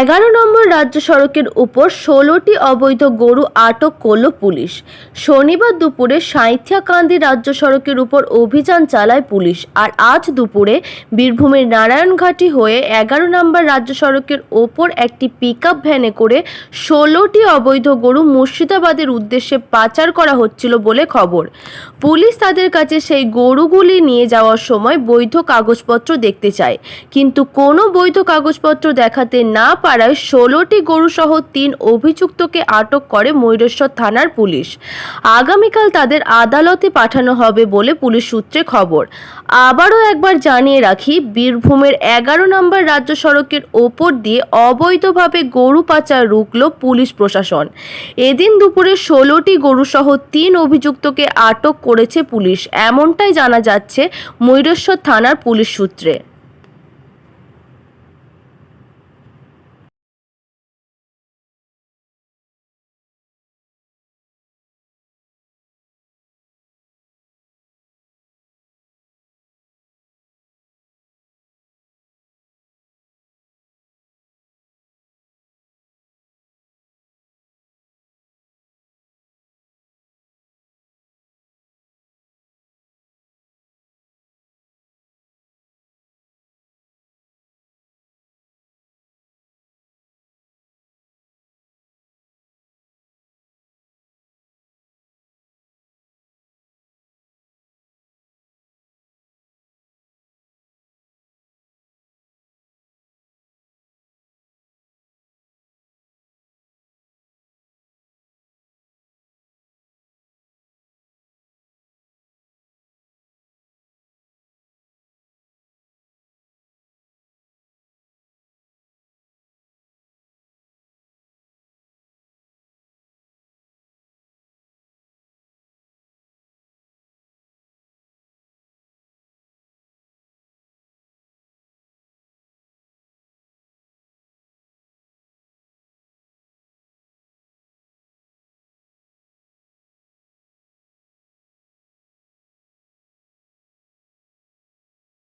এগারো নম্বর রাজ্য সড়কের উপর ষোলোটি অবৈধ গরু আটক করল পুলিশ। শনিবার দুপুরে সাঁইথিয়াকান্দি রাজ্য সড়কের উপর অভিযান চালায় পুলিশ আর আজ দুপুরে বীরভূমের নারায়ণঘাটি হয়ে এগারো নম্বর রাজ্য সড়কের ওপর একটি পিকআপ ভ্যানে করে ষোলোটি অবৈধ গরু মুর্শিদাবাদের উদ্দেশ্যে পাচার করা হচ্ছিল বলে খবর। পুলিশ তাদের কাছে সেই গরুগুলি নিয়ে যাওয়ার সময় বৈধ কাগজপত্র দেখতে চায়। কিন্তু কোনো বৈধ কাগজপত্র দেখাতে না পারায় ষোলোটি গরুসহ তিন অভিযুক্তকে আটক করে ময়ূরেশ্বর থানার পুলিশ। আগামীকাল তাদের আদালতে পাঠানো হবে বলে পুলিশ সূত্রে খবর। আবারও একবার জানিয়ে রাখি, বীরভূমের এগারো নম্বর রাজ্য সড়কের ওপর দিয়ে অবৈধভাবে গরু পাচার রুখল পুলিশ প্রশাসন। এদিন দুপুরে ষোলোটি গরুসহ তিন অভিযুক্তকে আটক করেছে পুলিশ, এমনটাই জানা যাচ্ছে ময়ূরেশ্বর থানার পুলিশ সূত্রে।